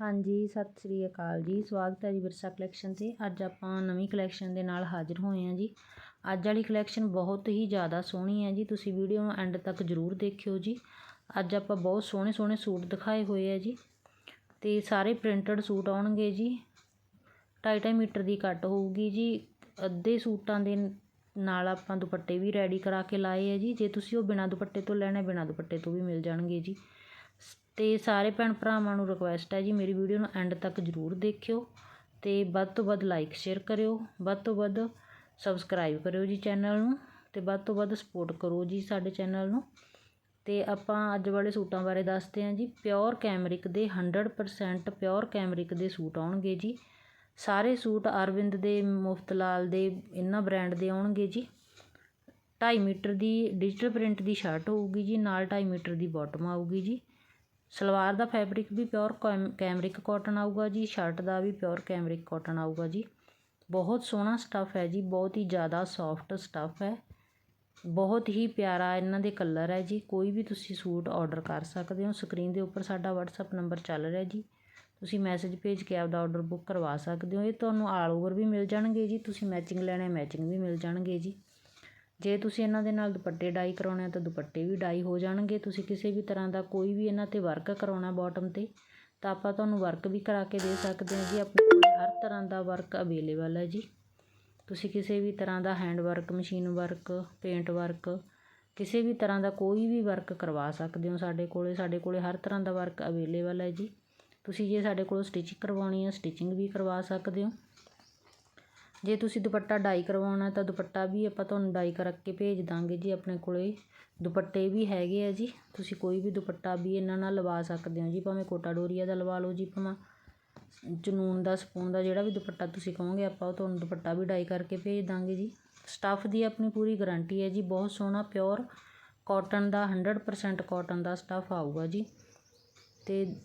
ਹਾਂਜੀ, ਸਤਿ ਸ੍ਰੀ ਅਕਾਲ ਜੀ। ਸਵਾਗਤ ਹੈ ਜੀ ਵਿਰਸਾ ਕਲੈਕਸ਼ਨ 'ਤੇ। ਅੱਜ ਆਪਾਂ ਨਵੀਂ ਕਲੈਕਸ਼ਨ ਦੇ ਨਾਲ ਹਾਜ਼ਰ ਹੋਏ ਹਾਂ ਜੀ। ਅੱਜ ਵਾਲੀ ਕਲੈਕਸ਼ਨ ਬਹੁਤ ਹੀ ਜ਼ਿਆਦਾ ਸੋਹਣੀ ਹੈ ਜੀ। ਤੁਸੀਂ ਵੀਡੀਓ ਨੂੰ ਐਂਡ ਤੱਕ ਜ਼ਰੂਰ ਦੇਖਿਓ ਜੀ। ਅੱਜ ਆਪਾਂ ਬਹੁਤ ਸੋਹਣੇ ਸੋਹਣੇ ਸੂਟ ਦਿਖਾਏ ਹੋਏ ਆ ਜੀ। ਤੇ ਸਾਰੇ ਪ੍ਰਿੰਟਡ ਸੂਟ ਆਉਣਗੇ ਜੀ। 2.5 ਮੀਟਰ ਦੀ ਕੱਟ ਹੋਊਗੀ ਜੀ। ਅੱਧੇ ਸੂਟਾਂ ਦੇ ਨਾਲ ਆਪਾਂ ਦੁਪੱਟੇ ਵੀ ਰੈਡੀ ਕਰਾ ਕੇ ਲਾਏ ਆ ਜੀ। ਜੇ ਤੁਸੀਂ ਉਹ ਬਿਨਾਂ ਦੁਪੱਟੇ ਤੋਂ ਲੈਣਾ, ਬਿਨਾਂ ਦੁਪੱਟੇ ਤੋਂ ਵੀ ਮਿਲ ਜਾਣਗੇ ਜੀ। ਅਤੇ ਸਾਰੇ ਭੈਣ ਭਰਾਵਾਂ ਨੂੰ ਰਿਕੁਐਸਟ ਹੈ ਜੀ, ਮੇਰੀ ਵੀਡੀਓ ਨੂੰ ਐਂਡ ਤੱਕ ਜ਼ਰੂਰ ਦੇਖਿਓ ਅਤੇ ਵੱਧ ਤੋਂ ਵੱਧ ਲਾਈਕ ਸ਼ੇਅਰ ਕਰਿਓ, ਵੱਧ ਤੋਂ ਵੱਧ ਸਬਸਕ੍ਰਾਈਬ ਕਰਿਓ ਜੀ ਚੈਨਲ ਨੂੰ ਅਤੇ ਵੱਧ ਤੋਂ ਵੱਧ ਸਪੋਰਟ ਕਰੋ ਜੀ ਸਾਡੇ ਚੈਨਲ ਨੂੰ। ਅਤੇ ਆਪਾਂ ਅੱਜ ਵਾਲੇ ਸੂਟਾਂ ਬਾਰੇ ਦੱਸਦੇ ਹਾਂ ਜੀ ਪਿਓਰ ਕੈਮਰਿਕ ਦੇ 100% ਪਿਓਰ ਕੈਮਰਿਕ ਦੇ ਸੂਟ ਆਉਣਗੇ ਜੀ। ਸਾਰੇ ਸੂਟ ਅਰਵਿੰਦ ਦੇ ਮੁਫਤ ਲਾਲ ਦੇ, ਇਹਨਾਂ ਬ੍ਰਾਂਡ ਦੇ ਆਉਣਗੇ ਜੀ। 2.5 ਮੀਟਰ ਦੀ ਡਿਜੀਟਲ ਪ੍ਰਿੰਟ ਦੀ ਸ਼ਰਟ ਹੋਊਗੀ ਜੀ, ਨਾਲ 2.5 ਮੀਟਰ ਦੀ ਬਾਟਮ ਆਊਗੀ ਜੀ। ਸਲਵਾਰ ਦਾ ਫੈਬਰਿਕ ਵੀ ਪਿਓਰ ਕੈਮ, ਕੈਮਰਿਕ ਕੋਟਨ ਆਊਗਾ ਜੀ ਸ਼ਰਟ ਦਾ ਵੀ ਪਿਓਰ ਕੈਮਰਿਕ ਕੋਟਨ ਆਊਗਾ ਜੀ। ਬਹੁਤ ਸੋਹਣਾ ਸਟੱਫ ਹੈ ਜੀ, ਬਹੁਤ ਹੀ ਜ਼ਿਆਦਾ ਸੌਫਟ ਸਟੱਫ ਹੈ। ਬਹੁਤ ਹੀ ਪਿਆਰਾ ਇਹਨਾਂ ਦੇ ਕਲਰ ਹੈ ਜੀ, ਕੋਈ ਵੀ ਤੁਸੀਂ ਸੂਟ ਆਰਡਰ ਕਰ ਸਕਦੇ ਹੋ। ਸਕਰੀਨ ਦੇ ਉੱਪਰ ਸਾਡਾ WhatsApp ਨੰਬਰ ਚੱਲ ਰਿਹਾ ਜੀ। ਤੁਸੀਂ ਮੈਸੇਜ ਭੇਜ ਕੇ ਆਪਦਾ ਆਰਡਰ ਬੁੱਕ ਕਰਵਾ ਸਕਦੇ ਹੋ। ਇਹ ਤੁਹਾਨੂੰ ਆਲ ਓਵਰ ਵੀ ਮਿਲ ਜਾਣਗੇ ਜੀ, ਤੁਸੀਂ ਮੈਚਿੰਗ ਲੈਣੇ ਮੈਚਿੰਗ ਵੀ ਮਿਲ ਜਾਣਗੇ ਜੀ। ਜੇ ਤੁਸੀਂ ਇਹਨਾਂ ਦੇ ਨਾਲ ਦੁਪੱਟੇ ਡਾਈ ਕਰਾਉਣੇ ਆ ਤਾਂ ਦੁਪੱਟੇ ਵੀ ਡਾਈ ਹੋ ਜਾਣਗੇ। ਤੁਸੀਂ ਕਿਸੇ ਵੀ ਤਰ੍ਹਾਂ ਦਾ ਕੋਈ ਵੀ ਇਹਨਾਂ 'ਤੇ ਵਰਕ ਕਰਵਾਉਣਾ ਬੋਟਮ 'ਤੇ, ਤਾਂ ਆਪਾਂ ਤੁਹਾਨੂੰ ਵਰਕ ਵੀ ਕਰਾ ਕੇ ਦੇ ਸਕਦੇ ਹਾਂ ਜੀ। ਆਪਣੇ ਕੋਲ ਹਰ ਤਰ੍ਹਾਂ ਦਾ ਵਰਕ ਅਵੇਲੇਬਲ ਹੈ ਜੀ। ਤੁਸੀਂ ਕਿਸੇ ਵੀ ਤਰ੍ਹਾਂ ਦਾ hand work machine work paint work ਕਿਸੇ ਵੀ ਤਰ੍ਹਾਂ ਦਾ ਕੋਈ ਵੀ ਵਰਕ ਕਰਵਾ ਸਕਦੇ ਹੋ ਸਾਡੇ ਕੋਲੇ। ਸਾਡੇ ਕੋਲੇ ਹਰ ਤਰ੍ਹਾਂ ਦਾ ਵਰਕ ਅਵੇਲੇਬਲ ਹੈ ਜੀ। ਤੁਸੀਂ ਜੇ ਸਾਡੇ ਕੋਲੋਂ ਸਟਿਚਿੰਗ ਕਰਵਾਉਣੀ ਹੈ ਸਟਿਚਿੰਗ ਵੀ ਕਰਵਾ ਸਕਦੇ ਹੋ। ਜੇ ਤੁਸੀਂ ਦੁਪੱਟਾ ਡਾਈ ਕਰਵਾਉਣਾ ਤਾਂ ਦੁਪੱਟਾ ਵੀ ਆਪਾਂ ਤੁਹਾਨੂੰ ਡਾਈ ਕਰਕੇ ਭੇਜ ਦਾਂਗੇ ਜੀ ਆਪਣੇ ਕੋਲ। ਦੁਪੱਟੇ ਵੀ ਹੈਗੇ ਆ ਜੀ। ਤੁਸੀਂ ਕੋਈ ਵੀ ਦੁਪੱਟਾ ਵੀ ਇਹਨਾਂ ਨਾਲ ਲਵਾ ਸਕਦੇ ਹੋ ਜੀ। ਭਾਵੇਂ ਕੋਟਾ ਡੋਰੀਆ ਦਾ ਲਵਾ ਲਓ ਜੀ, ਭਾਵੇਂ ਜਨੂਨ ਦਾ, ਸਪੂਨ ਦਾ ਜਿਹੜਾ ਵੀ ਦੁਪੱਟਾ ਤੁਸੀਂ ਕਹੋਗੇ ਆਪਾਂ ਉਹ ਤੁਹਾਨੂੰ ਦੁਪੱਟਾ ਵੀ ਡਾਈ ਕਰਕੇ ਭੇਜ ਦਾਂਗੇ ਜੀ। ਸਟੱਫ ਦੀ ਆਪਣੀ ਪੂਰੀ ਗਾਰੰਟੀ ਹੈ ਜੀ। ਬਹੁਤ ਸੋਹਣਾ, ਪਿਓਰ ਕਾਟਨ ਦਾ 100% ਕਾਟਨ ਦਾ ਸਟੱਫ ਆਊਗਾ ਜੀ। ਤੇ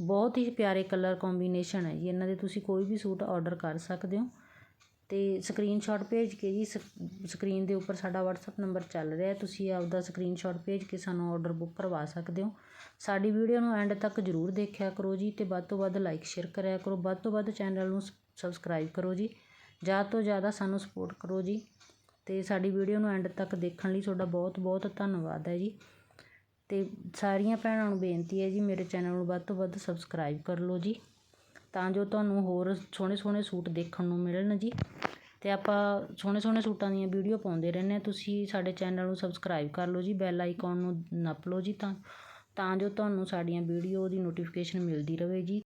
ਬਹੁਤ ਹੀ ਪਿਆਰੇ ਕਲਰ ਕੰਬੀਨੇਸ਼ਨ ਹੈ ਜੀ। ਇਹਨਾਂ ਦੇ ਤੁਸੀਂ ਕੋਈ ਵੀ ਸੂਟ ਆਰਡਰ ਕਰ ਸਕਦੇ ਹੋ। ਅਤੇ ਸਕਰੀਨਸ਼ੋਟ ਭੇਜ ਕੇ ਜੀ ਸਕਰੀਨ ਦੇ ਉੱਪਰ ਸਾਡਾ ਵਟਸਐਪ ਨੰਬਰ ਚੱਲ ਰਿਹਾ ਤੁਸੀਂ ਆਪਦਾ ਸਕਰੀਨਸ਼ੋਟ ਭੇਜ ਕੇ ਸਾਨੂੰ ਔਡਰ ਬੁੱਕ ਕਰਵਾ ਸਕਦੇ ਹੋ। ਸਾਡੀ ਵੀਡੀਓ ਨੂੰ ਐਂਡ ਤੱਕ ਜ਼ਰੂਰ ਦੇਖਿਆ ਕਰੋ ਜੀ ਅਤੇ ਵੱਧ ਤੋਂ ਵੱਧ ਲਾਈਕ ਸ਼ੇਅਰ ਕਰਿਆ ਕਰੋ। ਵੱਧ ਤੋਂ ਵੱਧ ਚੈਨਲ ਨੂੰ ਸਬਸਕ੍ਰਾਈਬ ਕਰੋ ਜੀ। ਜ਼ਿਆਦਾ ਤੋਂ ਜ਼ਿਆਦਾ ਸਾਨੂੰ ਸਪੋਰਟ ਕਰੋ ਜੀ ਅਤੇ ਸਾਡੀ ਵੀਡੀਓ ਨੂੰ ਐਂਡ ਤੱਕ ਦੇਖਣ ਲਈ ਤੁਹਾਡਾ ਬਹੁਤ ਬਹੁਤ ਧੰਨਵਾਦ ਹੈ ਜੀ। ਅਤੇ ਸਾਰੀਆਂ ਭੈਣਾਂ ਨੂੰ ਬੇਨਤੀ ਹੈ ਜੀ ਮੇਰੇ ਚੈਨਲ ਨੂੰ ਵੱਧ ਤੋਂ ਵੱਧ ਸਬਸਕ੍ਰਾਈਬ ਕਰ ਲਓ ਜੀ। ਤਾਂ ਜੋ ਤੁਹਾਨੂੰ ਹੋਰ ਸੋਹਣੇ ਸੋਹਣੇ ਸੂਟ ਦੇਖਣ ਨੂੰ ਮਿਲਣ ਜੀ। ਅਤੇ ਆਪਾਂ ਸੋਹਣੇ ਸੋਹਣੇ ਸੂਟਾਂ ਦੀਆਂ ਵੀਡੀਓ ਪਾਉਂਦੇ ਰਹਿੰਦੇ ਹਾਂ। ਤੁਸੀਂ ਸਾਡੇ ਚੈਨਲ ਨੂੰ ਸਬਸਕ੍ਰਾਈਬ ਕਰ ਲਓ ਜੀ, ਬੈਲ ਆਈਕੋਨ ਨੂੰ ਨੱਪ ਲਓ ਜੀ ਤਾਂ ਤਾਂ ਜੋ ਤੁਹਾਨੂੰ ਸਾਡੀਆਂ ਵੀਡੀਓ ਦੀ ਨੋਟੀਫਿਕੇਸ਼ਨ ਮਿਲਦੀ ਰਹੇ ਜੀ।